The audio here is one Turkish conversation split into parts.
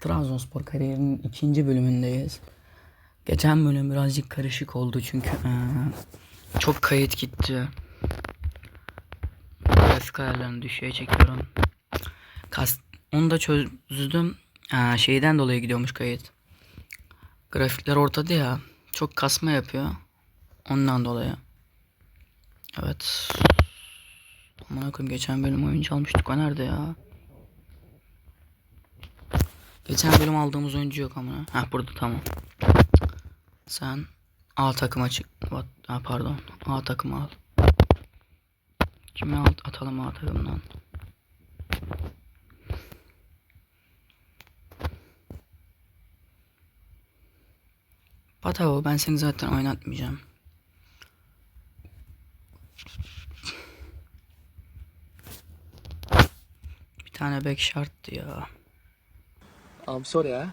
Trabzonspor kariyerinin ikinci bölümündeyiz. Geçen bölüm birazcık karışık oldu çünkü eee, çok kayıt gitti. Grafik ayarlarını düşüğe çekiyorum. Kas, onu da çözdüm. Eee, şeyden dolayı gidiyormuş kayıt. Grafikler ortada ya. Çok kasma yapıyor. Ondan dolayı. Evet. Aman koyayım geçen bölüm oyuncu almıştık. O nerede ya? Geçen bölüm aldığımız oyuncu yok ama. Ha burada tamam. Sen A takıma çık. Ha, pardon. A takımı al. Kimi al atalım A takımdan? Batavo ben seni zaten oynatmayacağım. Bir tane back şarttı ya. I'm sorry ha.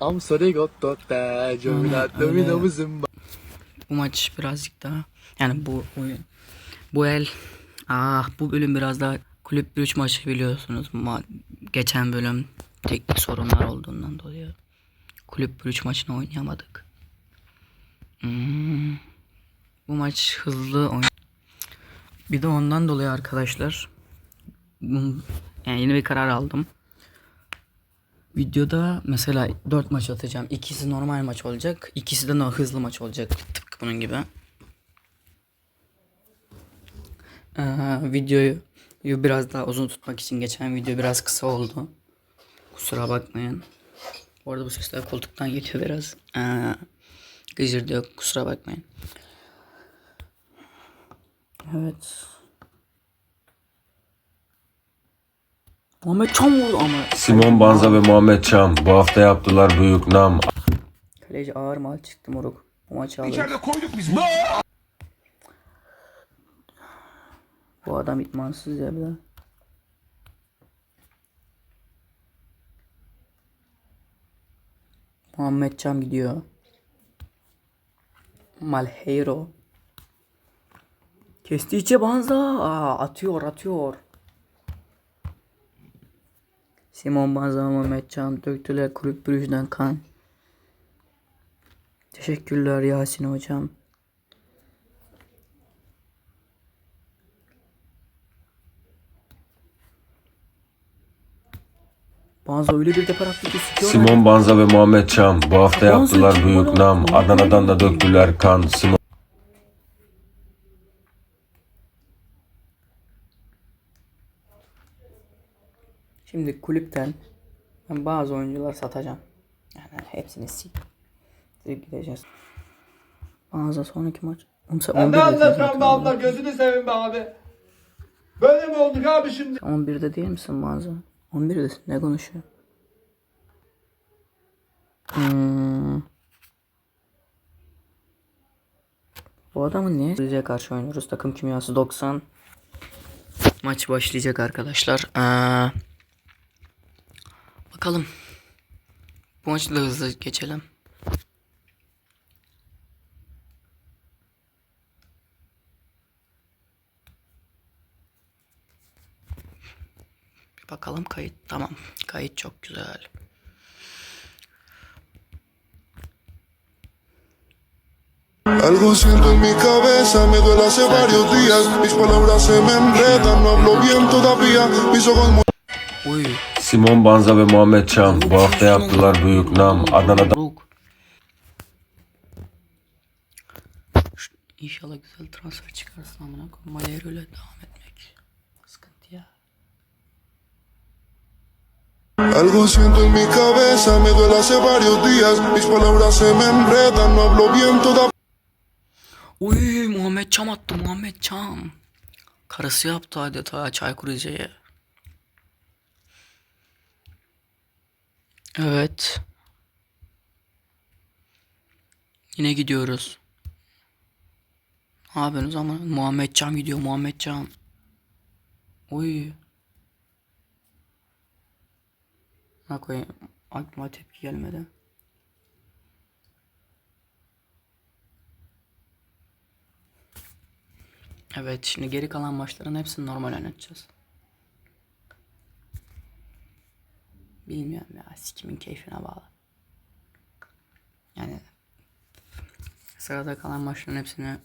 I'm sorry got Jovinat öyle. dominamızın Bu maç birazcık daha yani bu oyun bu el ah bu bölüm biraz daha kulüp 3 maçı biliyorsunuz Ma geçen bölüm teknik sorunlar olduğundan dolayı kulüp 3 maçını oynayamadık. Hmm. Bu maç hızlı oyun. Bir de ondan dolayı arkadaşlar yani yeni bir karar aldım. Videoda mesela 4 maç atacağım. İkisi normal maç olacak. İkisi de no- hızlı maç olacak. Tıpkı bunun gibi. Ee, videoyu biraz daha uzun tutmak için geçen video biraz kısa oldu. Kusura bakmayın. Bu arada bu sesler koltuktan geliyor biraz. Ee, gıcır diyor. Kusura bakmayın. Evet. Muhammed Çam vurdu ama. Simon Banza ve Muhammed Çam bu hafta yaptılar büyük nam. Kaleci ağır mal çıktı moruk. Bu maçı alır. İçeride koyduk biz. Bu adam itmansız ya bir de. Muhammed Cam gidiyor. Malheiro. Kestiği Banza. Aa, atıyor atıyor. Simon Banza Muhammed Cam döktüler kulüp Brüj'den kan. Teşekkürler Yasin hocam. Banza öyle bir depar attı ki sikiyor. Simon Banza ve Muhammed Çam bu hafta yaptılar büyük nam. Adana'dan da döktüler kan. Simon Şimdi kulüpten ben bazı oyuncular satacağım. Yani hepsini. Silip gideceğiz. Bazı sonraki maç. 11 Ne anlatıyorsun be abla gözünü seveyim be abi. Böyle mi olduk abi şimdi? 11'de değil misin bazı? 11'desin ne konuşuyor? Hmm. Bu adamın niye Rize'ye karşı oynuyoruz? Takım kimyası 90. Maç başlayacak arkadaşlar. Aa, bakalım. Bu maçı da hızlı geçelim. Bir bakalım kayıt. Tamam. Kayıt çok güzel. Algo siento en mi cabeza, me duele hace varios días. Mis palabras se me enredan, no hablo bien todavía. Mis ojos muy Uy. Simon Banza ve Muhammed Çam bu hafta yaptılar büyük nam. Şu- İnşallah güzel transfer çıkarsın amına koyayım. Mayer öyle devam etmek. Sıkıntı ya. Algo siento en mi cabeza, me duele hace varios días. Mis palabras se me enredan, no hablo bien todavía. Uy Muhammed Çam attı Muhammed Çam. Karısı yaptı adeta Çaykur Rize'ye. Evet. Yine gidiyoruz. Ne yapıyorsunuz ama Muhammed Cam gidiyor Muhammed Cam. Uy. Ne koyayım aklıma tepki gelmedi. Evet şimdi geri kalan maçların hepsini normal oynatacağız. Bilmiyorum ya. Sikimin keyfine bağlı. Yani sırada kalan maçların hepsini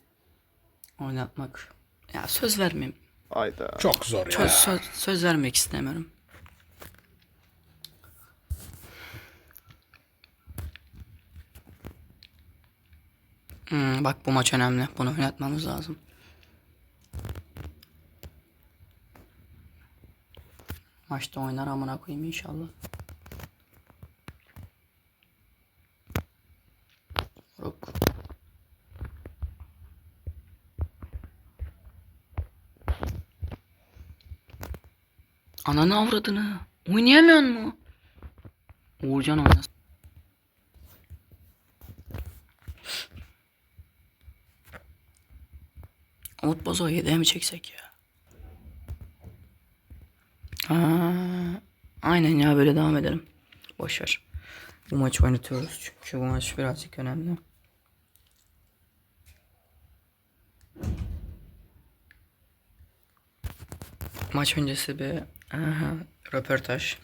oynatmak. Ya söz vermeyeyim. Hayda. Çok zor ya. Söz, söz, söz vermek istemiyorum. Hmm, bak bu maç önemli. Bunu oynatmamız lazım. Maçta oynar amına koyayım inşallah. Yok. Ananı avradını. Oynayamıyor mu? Uğurcan oynasın. Umut Bozo 7'ye mi çeksek ya? Aa, aynen ya böyle devam edelim. Boşver. Bu maçı oynatıyoruz çünkü bu maç birazcık önemli. Maç öncesi bir aha, röportaj.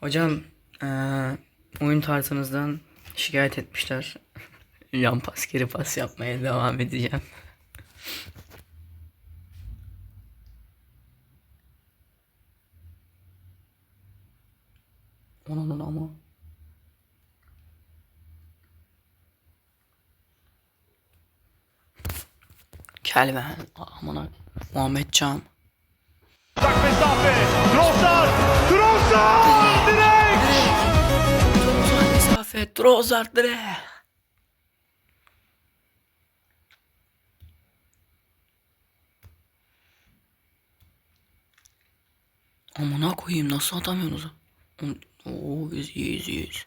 Hocam eee, oyun tarzınızdan şikayet etmişler. Yan pas geri pas yapmaya devam edeceğim. Onun ama. Kelven. Amına. Muhammed Can. Trossard mesafe. Trossard direkt. Amına koyayım nasıl atamıyorsunuz? Oo biz iyiyiz iyiyiz.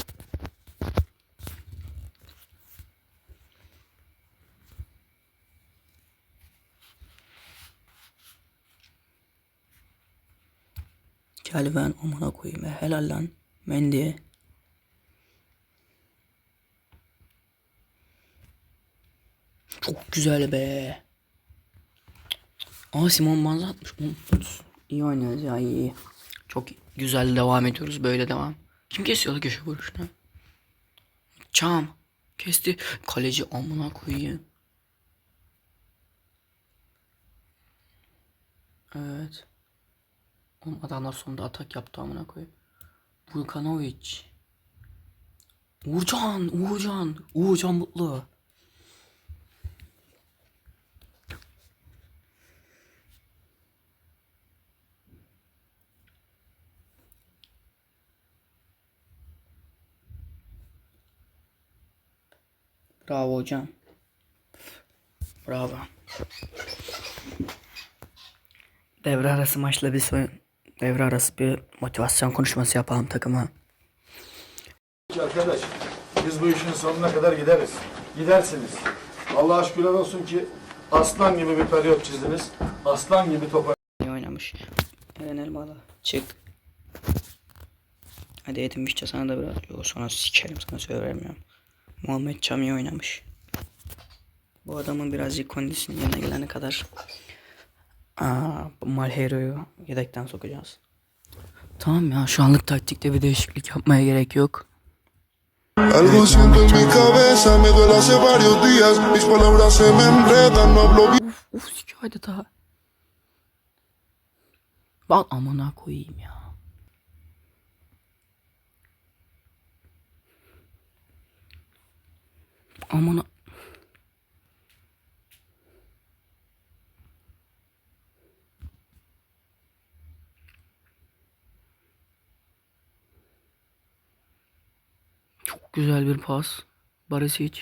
Kelven amına koyayım. ya, Helal lan. Mendy. Çok güzel be. Aa Simon Banza atmış. İyi oynuyoruz ya iyi. Çok güzel devam ediyoruz böyle devam. Kim kesiyordu köşe vuruşunu? Çam. Kesti. Kaleci amına koyayım. Evet. Oğlum adamlar sonunda atak yaptı amına koyayım. Vulkanovic. Uğurcan, Uğurcan, Uğurcan Mutlu. Bravo hocam. Bravo. Devre arası maçla bir soyun. Devre arası bir motivasyon konuşması yapalım takıma. Arkadaş biz bu işin sonuna kadar gideriz. Gidersiniz. Allah'a şükürler olsun ki aslan gibi bir periyot çizdiniz. Aslan gibi top İyi oynamış. Eren Elmalı. Çık. Hadi Edin Vişça sana da biraz. Yok sana sikerim sana söylemiyorum. Muhammed Çam iyi oynamış. Bu adamın birazcık kondisyonu yerine gelene kadar Bu Malhero'yu yedekten sokacağız. Tamam ya şu anlık taktikte bir değişiklik yapmaya gerek yok. Uf uf hadi daha. Bak amına koyayım ya. Amına. Çok güzel bir pas. Barisic.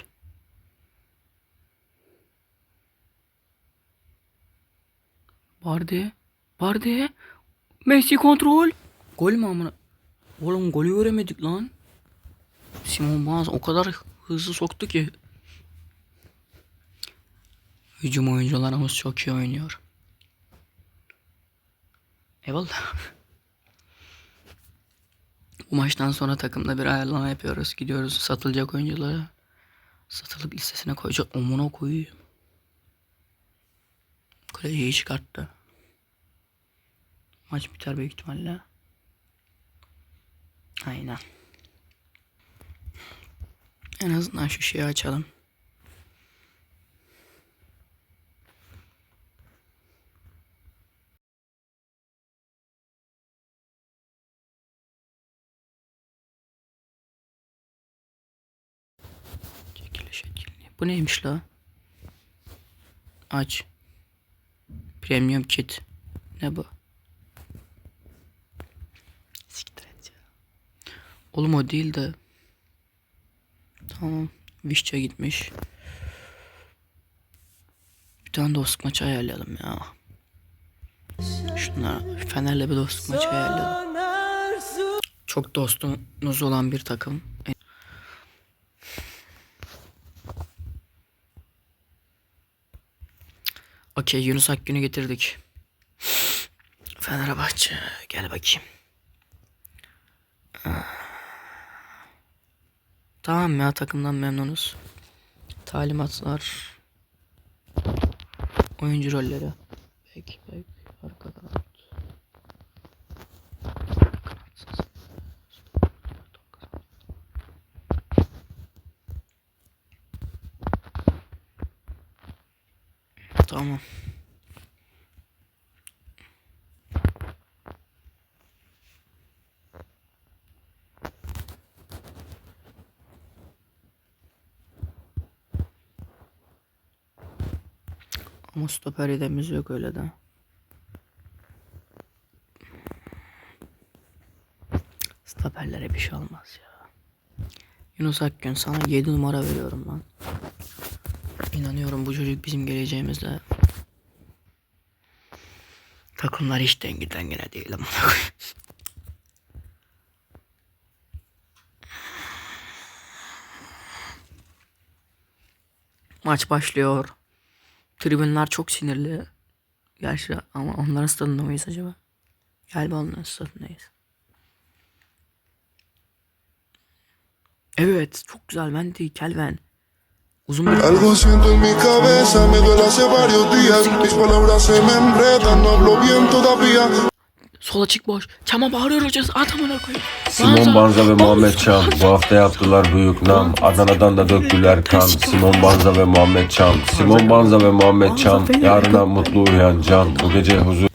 Bardi. Bardi. Messi kontrol. Gol mü amına? Oğlum golü göremedik lan. Simon Banz o kadar hızlı soktu ki. Hücum oyuncularımız çok iyi oynuyor. Eyvallah. Bu maçtan sonra takımda bir ayarlama yapıyoruz. Gidiyoruz satılacak oyuncuları. Satılık listesine koyacak. Omuna koyuyor. Kaleciyi çıkarttı. Maç biter büyük ihtimalle. Aynen. En azından şu şeyi açalım. Bu neymiş la? Aç. Premium kit. Ne bu? Siktir et ya. Oğlum o değil de. Tamam. Vişçe gitmiş. Bir tane dostluk maçı ayarlayalım ya. Şunlar Fener'le bir dostluk maçı ayarlayalım. Çok dostumuz olan bir takım. Okey Yunus Akgün'ü getirdik. Fenerbahçe gel bakayım. Ah. Tamam ya takımdan memnunuz. Talimatlar. Oyuncu rolleri. Bek bek arka Tamam. Ama stoper yedemiz yok öyle de. Stoperlere bir şey olmaz ya. Yunus Akgün sana 7 numara veriyorum lan. İnanıyorum bu çocuk bizim geleceğimizle. Takımlar hiç dengi dengine değil ama. Maç başlıyor. Tribünler çok sinirli. Gerçi ama onların stadında mıyız acaba? Galiba onların stadındayız. Evet çok güzel ben de Kelvin. Uzun bir Algo siento en mi cabeza, me duele hace varios días. Mis palabras se me enredan, no hablo bien todavía. Sol açık boş. Çama bağırıyor hocası. At amına koyayım. Simon Banza ve Muhammed Çam bu hafta yaptılar büyük nam. Adana'dan da döktüler kan. Simon Banza ve Muhammed Çam. Simon Banza ve Muhammed Çam. Yarına mutlu uyan can. Bu gece huzur.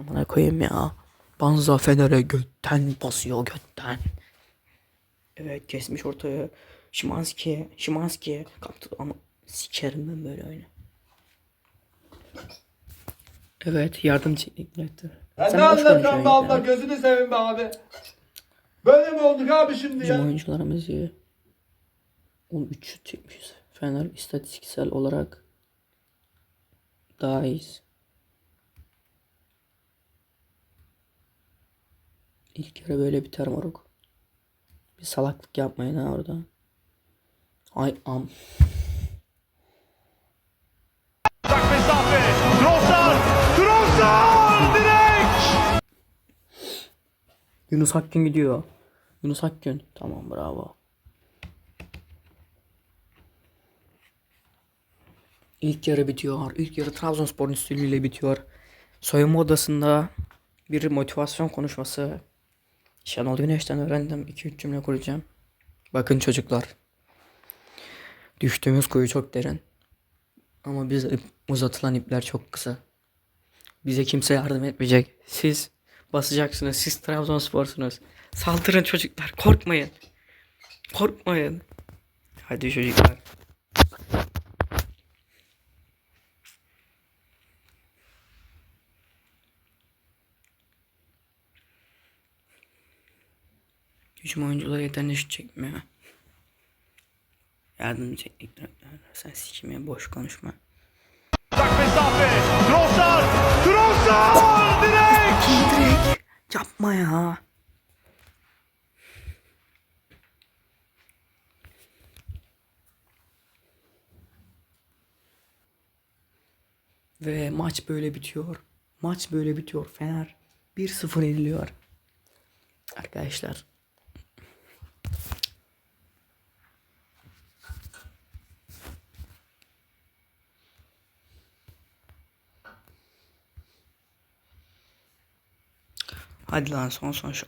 Amına koyayım ya. Banza Fener'e götten basıyor götten. Evet kesmiş ortaya. Şimanski, Şimanski kaptı ama sikerim ben böyle oyunu. Evet yardım teknik direktör. Ya Sen ne be Allah ya. gözünü seveyim be abi. Böyle mi olduk abi şimdi Bizim ya? oyuncularımız iyi. 13 şut çekmişiz. Fener istatistiksel olarak daha iyiyiz. İlk kere böyle biter moruk. Bir salaklık yapmayın ha orada. Ay am. Yunus Akgün gidiyor. Yunus Akgün. Tamam bravo. İlk yarı bitiyor. İlk yarı Trabzonspor'un üstünlüğüyle bitiyor. Soyunma odasında bir motivasyon konuşması. Şenol Güneş'ten öğrendim. 2-3 cümle kuracağım. Bakın çocuklar. Düştüğümüz kuyu çok derin. Ama bize ip- uzatılan ipler çok kısa. Bize kimse yardım etmeyecek. Siz basacaksınız. Siz Trabzonspor'sunuz. Saldırın çocuklar. Korkmayın. Korkmayın. Hadi çocuklar. Hücum oyuncuları yeterince şut çekmiyor. Yardımcı teknik direktör. Sen sikime boş konuşma. Direkt yapma ya. Ve maç böyle bitiyor. Maç böyle bitiyor. Fener 1-0 ediliyor. Arkadaşlar. Hadi lan son son şu.